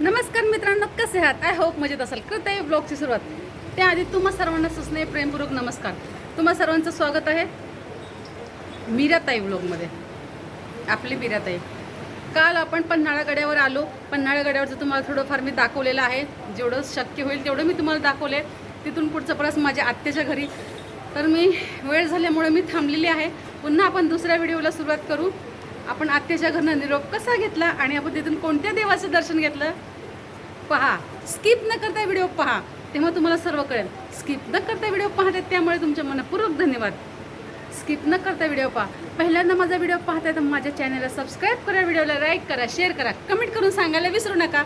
नमस्कार मित्रांनो कसे आहात? आय होप मजेत असाल. करत ब्लॉगची सुरुवात. त्याआधी तुम्हा सर्वांना सुचणे प्रेमपूर्वक नमस्कार. तुम्हा सर्वांचं स्वागत आहे मीराताई ब्लॉगमध्ये. आपली मीराताई. काल आपण पन्हाळा गड्यावर आलो. पन्हाळा गड्यावरचं तुम्हाला थोडंफार मी दाखवलेलं आहे जेवढं शक्य होईल तेवढं मी तुम्हाला दाखवले तिथून पुढचं परत माझ्या आत्याच्या घरी. तर मी वेळ झाल्यामुळे मी थांबलेली आहे. पुन्हा आपण दुसऱ्या व्हिडिओला सुरुवात करू. आपण आत्याच्या घरनं निरोप कसा घेतला आणि आपण तिथून कोणत्या देवाचं दर्शन घेतलं? पहा. स्किप न करता व्हिडिओ पहा. तेव्हा तुम्हाला सर्व कळेल. स्किप न करता व्हिडिओ पाहते त्यामुळे तुमच्या मनपूर्वक धन्यवाद. स्किप न करता व्हिडिओ पहा. पहिल्यांदा माझा व्हिडिओ पाहताय तर माझ्या चॅनलला सबस्क्राईब करा व्हिडिओला लाईक करा शेअर करा कमेंट करून सांगायला विसरू नका.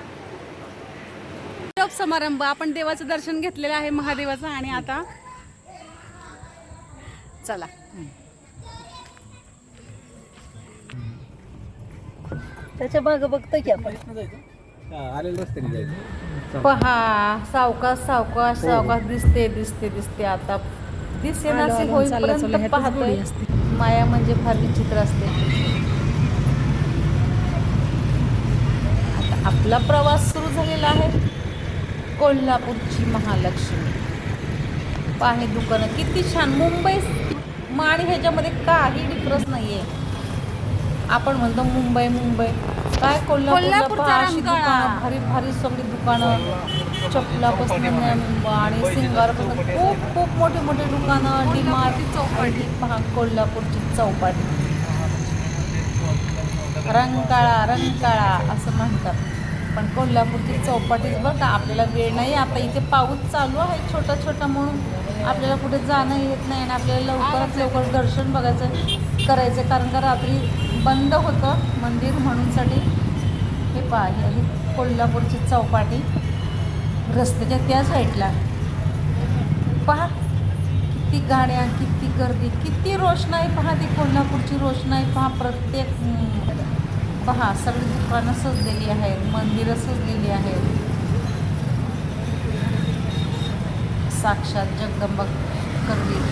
निरोप समारंभ. आपण देवाचं दर्शन घेतलेलं आहे महादेवाचं. आणि आता चला. त्याच्या मागं बघतोय की आपण. आलेलं रस्त्याने जायचं. पहा सावकाश सावकाश सावकाश दिसते दिसते दिसते आता. दिसे आलो, नासे आलो, चाललं, चाललं, होईपर्यंत ह्यातच पाहतोय. माया म्हणजे फार विचित्र असते. आता आपला प्रवास सुरू झालेला आहे. कोल्हापूरची महालक्ष्मी. पाहे दुकानं किती छान. मुंबई आणि ह्याच्यामध्ये काही डिफरन्स नाहीये. आपण म्हणतो मुंबई मुंबई. काय कोल्हापूरला पहा अशी दुकानं भारी भारी सगळी दुकानं. चपलापासून आणि सिंगारपासून खूप खूप मोठे मोठे दुकानं डिमार्ट चौपाटी. पहा कोल्हापूरची चौपाटी. रंकाळा रंकाळा असं म्हणतात. पण कोल्हापूरची चौपाटीच बरं का आपल्याला वेळ नाही. आता इथे पाऊस चालू आहे छोटा छोटा म्हणून. आपल्याला कुठे जाणं येत नाही आणि आपल्याला लवकरात लवकर दर्शन बघायचं करायचं. कारण का रात्री बंद होतं मंदिर म्हणूनसाठी हे पाहिजे आहे कोल्हापूरची चौपाटी. रस्त्याच्या त्या साईडला. पहा किती गाड्या किती गर्दी किती रोषणाई पहा ती कोल्हापूरची रोषणाई पहा प्रत्येक पहा सगळी दुकानं सजलेली आहेत मंदिरं सजलेली आहेत. साक्षात जगदंबा करवीर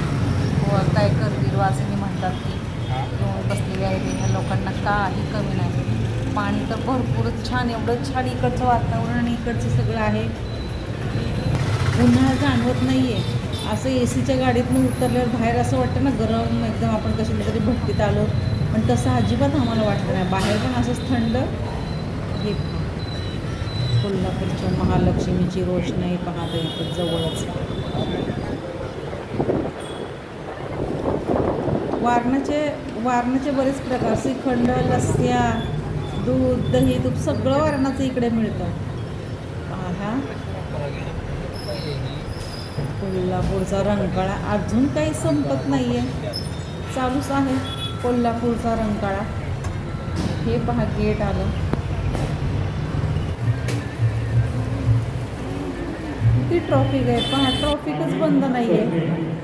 व काय करवीर वासिनी म्हणतात ती बसलेली आहे ह्या लोकांना काही कमी नाही. पाणी तर भरपूरच छान एवढं छान इकडचं वातावरण आणि इकडचं सगळं आहे. उन्हाळा जाणवत नाही आहे असं ए सीच्या गाडीतनं उतरल्यावर बाहेर असं वाटतं ना गरम एकदम आपण कशाला तरी भट्टीत आलो. पण तसं अजिबात आम्हाला वाटलं नाही. बाहेर पण असंच थंड. हे कोल्हापूरच्या महालक्ष्मीची रोषणाई पाहता इकडं जवळच. वारणाचे वारणाचे बरेच प्रकार श्रीखंड लस्स्या दूध दही तूप सगळं वारणाचं इकडे मिळतं. पहा. कोल्हापूरचा रंकाळा अजून काही संपत नाही आहे चालूच आहे कोल्हापूरचा रंकाळा. हे पहा गेट आलं. किती ट्रॉफिक आहे. पहा ट्रॉफिकच बंद नाही आहे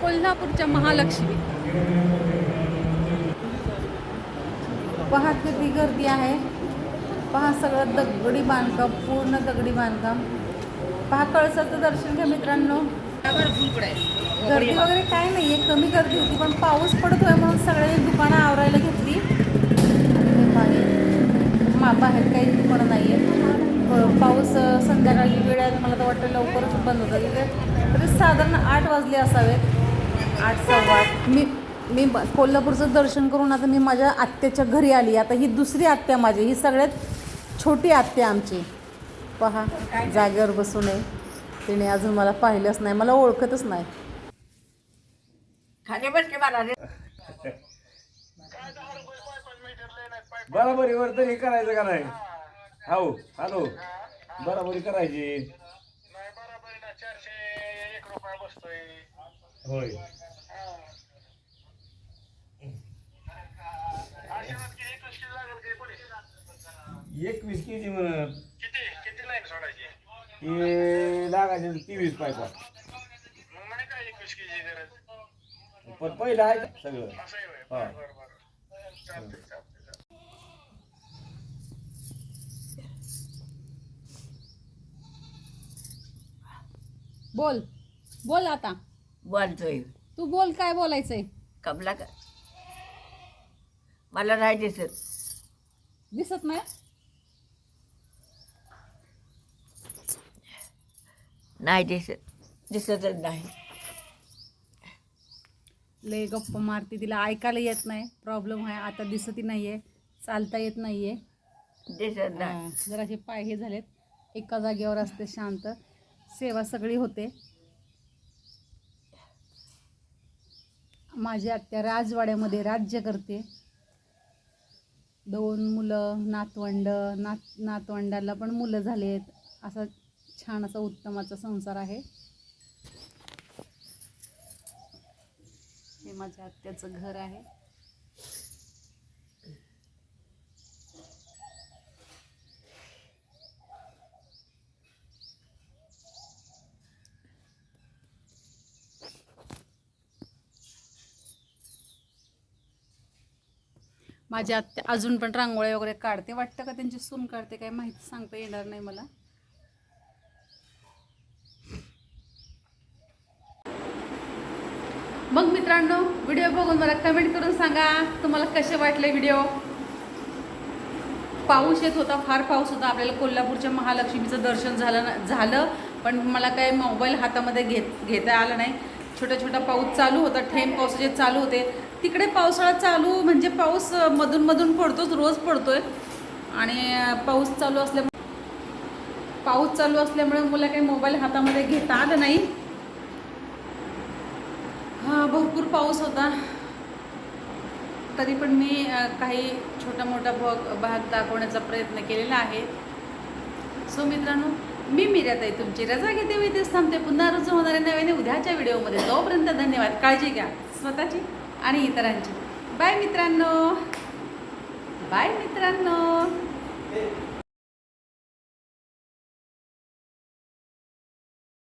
कोल्हापूरच्या महालक्ष्मी. पहा किती गर्दी आहे. पहा सगळं दगडी बांधकाम पूर्ण दगडी बांधकाम. पहा कळसाचं दर्शन घ्या मित्रांनो. गर्दी वगैरे काय नाही आहे कमी गर्दी होती पण पाऊस पडतोय म्हणून सगळ्यांनी दुकानं आवरायला घेतली. आणि मा बाहेर काही दुकानं नाही आहे पाऊस संध्याकाळी वेळ आहे मला तर वाटतं लवकरच बंद होतं. इथे तरी साधारण आठ वाजले असावेत आठ सव्वा. आठ मी मी कोल्हापूरचं दर्शन करून आता मी माझ्या आत्याच्या घरी आली. आता ही दुसरी आत्या माझी ही सगळ्यात छोटी आत्या आमची. पहा जागेवर बसू नये. तिने अजून मला पाहिलंच नाही मला ओळखतच नाही. बराबरीवर तरी करायचं का नाही? हो हॅलो. बराबरी करायची. होय. एकवीस के जी म्हणत. किती किती लाईन सोडायची हे लागायचे तेवीस पायपा. मग नाही काय एकवीस गरज पण पहिलं आहे सगळं? असं आहे होय. हा. बरं बरं बरं. चालतंय चालतंय. बोल. बोल आता. बोलतोय. तू बोल काय बोलायचंय? कमला का? मला नाही दिसत. दिसत नाही? नाही दिसत. दिसतच नाही. लय गप्पा मारते तिला. ऐकायला येत नाही. प्रॉब्लेम आहे. आता दिसतही नाहीये. चालता येत नाहीये. दिसत नाही. जरासे पाय हे झालेत. एका जागेवर असते शांत. सेवा सगळी होते. माझी आत्या राजवाड्यामध्ये राज्य करते. दोन मुलं नातवंड नात नातवंडाला पण मुलं झालेत. असा छान असा उत्तमाचा संसार आहे. हे माझ्या आत्याचं घर आहे. माझी आत्या अजून पण रांगोळ्या वगैरे काढते. वाटतं का त्यांची सून काढते? काय माहिती सांगता येणार नाही मला. मग मित्रांनो व्हिडिओ बघून मला कमेंट करून सांगा तुम्हाला कसे वाटले व्हिडिओ? पाऊस येत होता फार पाऊस होता. आपल्याला कोल्हापूरच्या महालक्ष्मीचं दर्शन झालं ना झालं पण मला काय मोबाईल हातामध्ये घेत घेता आलं नाही. छोटा छोटा पाऊस चालू होता. ठेम पावसाचे चालू होते. तिकडे पावसाळा चालू म्हणजे पाऊस मधून मधून पडतोच रोज पडतोय. आणि पाऊस चालू असल्यामुळे पाऊस चालू असल्यामुळे मुलं काही मोबाईल हातामध्ये घेता आलं नाही. हा भरपूर पाऊस होता. तरी पण मी काही छोटा मोठा भाग भाग दाखवण्याचा प्रयत्न केलेला आहे. सो मित्रांनो मी मिरत आहे तुमची रजा घेते विधेच थांबते. पुन्हा रुजू होणारे नव्याने उद्याच्या व्हिडिओमध्ये तोपर्यंत धन्यवाद. काळजी घ्या. स्वतःची आणि इतरांची. बाय मित्रांनो. बाय मित्रांनो.